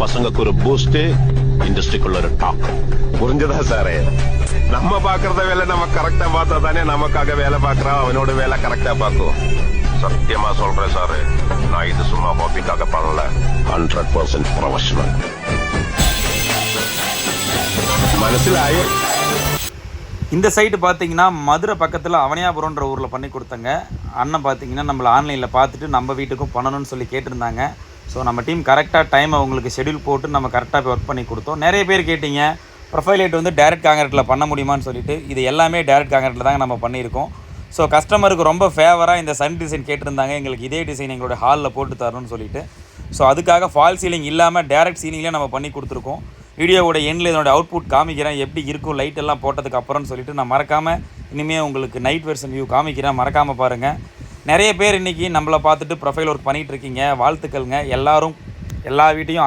பசங்களுக்கு ஒரு பூஸ்ட் இண்டஸ்ட்ரிக்குள்ள ஒரு டாப் புரிஞ்சதா சாரே? நம்ம பாக்குறத வேலை நம்ம கரெக்டா பார்த்தா தானே நமக்காக வேலை பாக்குறான் அவனோட வேலை கரெக்டா பார்க்கும். சத்தியமா சொல்றேன் சாரு. நான் இது சும்மா ஹாபிக்காக பண்ணல. ஹண்ட்ரட் பர்சன்ட் ப்ரொஃபஷனல் மனசிலாயே இந்த சைடு பார்த்தீங்கன்னா மதுரை பக்கத்தில் அவனியாபுரம்ன்ற ஊரில் பண்ணி கொடுத்தாங்க. அண்ணன் பார்த்தீங்கன்னா நம்மளை ஆன்லைனில் பார்த்துட்டு நம்ம வீட்டுக்கும் பண்ணணும்னு சொல்லி கேட்டிருந்தாங்க. ஸோ நம்ம டீம் கரெக்டாக டைம் அவங்களுக்கு ஷெட்யூல் போட்டு நம்ம கரெக்டாக போய் ஒர்க் பண்ணி கொடுத்தோம். நிறைய பேர் கேட்டீங்க ப்ரொஃபைல் லைட் வந்து டேரக்ட் காங்கிரட்டில் பண்ண முடியுமான்னு சொல்லிட்டு இது எல்லாமே டேரக்ட் காங்கிரட்டில் தாங்க நம்ம பண்ணியிருக்கோம். ஸோ கஸ்டமருக்கு ரொம்ப ஃபேவராக இந்த சன் டிசைன் கேட்டிருந்தாங்க. எங்களுக்கு இதே டிசைன் எங்களோட ஹாலில் போட்டு தரணும்னு சொல்லிட்டு. ஸோ அதுக்காக ஃபால் சீலிங் இல்லாமல் டேரக்ட் சீலிங்லேயே நம்ம பண்ணி கொடுத்துருக்கோம். வீடியோவோட எண்டில் இதனோட அவுட்புட் காமிக்கிறேன். எப்படி இருக்கும் லைட் எல்லாம் போட்டதுக்கு அப்புறம்னு சொல்லிட்டு நான் மறக்காமல் இனிமேல் உங்களுக்கு நைட் வெர்ஷன் வியூ காமிக்கிறேன். மறக்காமல் பாருங்கள் நிறைய பேர் இன்றைக்கி நம்மளை பார்த்துட்டு ப்ரொஃபைல் ஒர்க் பண்ணிகிட்ருக்கீங்க வாழ்த்துக்கள்ங்க. எல்லாரும் எல்லா வீட்டையும்